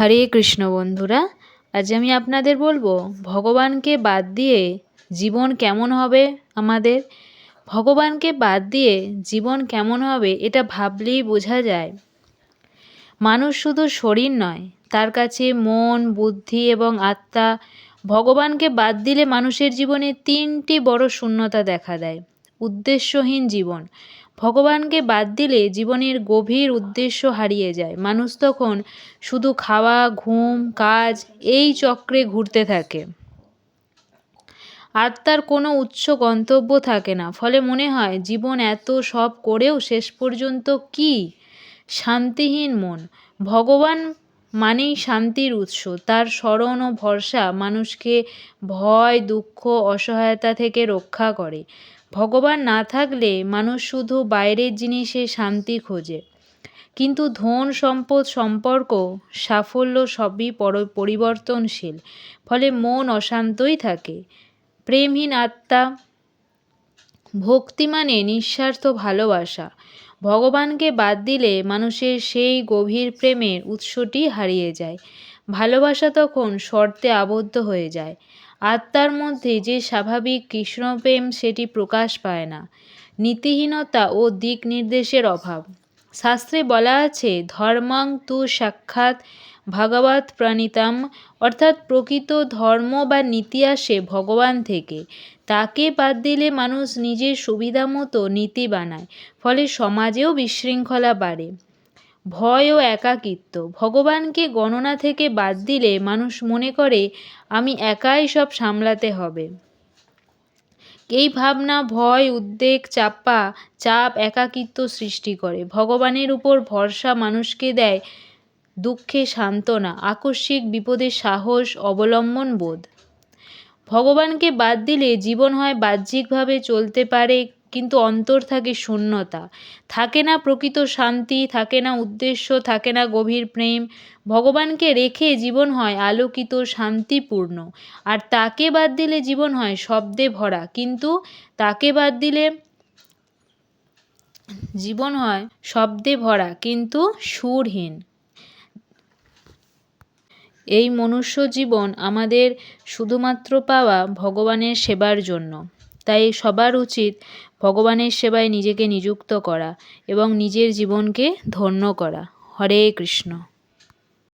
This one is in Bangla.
হরে কৃষ্ণ বন্ধুরা, আজ আমি আপনাদের বলব, ভগবানকে বাদ দিয়ে জীবন কেমন হবে আমাদের? ভগবানকে বাদ দিয়ে জীবন কেমন হবে এটা ভাবলেই বোঝা যায়। মানুষ শুধু শরীর নয়, তার কাছে মন, বুদ্ধি এবং আত্মা, ভগবানকে বাদ দিলে মানুষের জীবনে তিনটি বড় শূন্যতা দেখা দেয়। উদ্দেশ্যহীন জীবন ভগবানকে বাদ দিলে জীবনের গভীর উদ্দেশ্য হারিয়ে যায়। মানুষ তখন শুধু খাওয়া, ঘুম, কাজ এই চক্রে ঘুরতে থাকে। আত্মার কোনো উচ্চ গন্তব্য থাকে না। ফলে মনে হয়, জীবন এত সব করেও শেষ পর্যন্ত কি? শান্তিহীন মন। ভগবান মানেই শান্তির উৎস। তার স্মরণ ও ভরসা মানুষকে ভয়, দুঃখ, অসহায়তা থেকে রক্ষা করে। ভগবান না থাকলে মানুষ শুধু বাইরের জিনিসে শান্তি খোঁজে। কিন্তু ধন, সম্পদ, সম্পর্ক, সাফল্য সবই পরিবর্তনশীল। ফলে মন অশান্তই থাকে। প্রেমহীন আত্মা ভক্তি মানে নিঃস্বার্থ ভালোবাসা। ভগবানকে বাদ দিলে মানুষের সেই গভীর প্রেমের উৎসটি হারিয়ে যায়। ভালোবাসা তখন শর্তে আবদ্ধ হয়ে যায়। আত্মার মধ্যে যে স্বাভাবিক কৃষ্ণপ্রেম সেটি প্রকাশ পায় না। নীতিহীনতা ও দিক নির্দেশের অভাব। শাস্ত্রে বলা আছে, ধর্মাং তু সাক্ষাৎ ভাগবত প্রণীতাম, অর্থাৎ প্রকৃত ধর্ম বা নীতি আসে ভগবান থেকে। তাকে বাদ দিলে মানুষ নিজের সুবিধা মতো নীতি বানায়, ফলে সমাজেও বিশৃঙ্খলা বাড়ে। ভয় ও একাকিত্ব, ভগবানকে গণনা থেকে বাদ দিলে মানুষ মনে করে, আমি একাই সব সামলাতে হবে। এই ভাবনা, ভয়, উদ্বেগ, চাপা, চাপ, একাকিত্ব সৃষ্টি করে। ভগবানের উপর ভরসা মানুষকে দেয় দুঃখে সান্ত্বনা, আকস্মিক বিপদে সাহস, অবলম্বন, বোধ। ভগবানকে বাদ দিলে জীবন হয় বাহ্যিকভাবে চলতে পারে, কিন্তু অন্তর থাকে শূন্যতা। থাকে না প্রকৃত শান্তি, থাকে না উদ্দেশ্য, থাকে না গভীর প্রেম। ভগবানকে রেখে জীবন হয় আলোকিত, শান্তিপূর্ণ। আর তাকে বাদ দিলে জীবন হয় শব্দে ভরা। কিন্তু তাকে বাদ দিলে জীবন হয় শব্দে ভরা, কিন্তু সুরহীন। এই মনুষ্য জীবন আমাদের শুধুমাত্র পাওয়া ভগবানের সেবার জন্য। তাই সবার উচিত ভগবানের সেবায় নিজেকে নিযুক্ত করা এবং নিজের জীবনকে ধন্য করা। হরে কৃষ্ণ।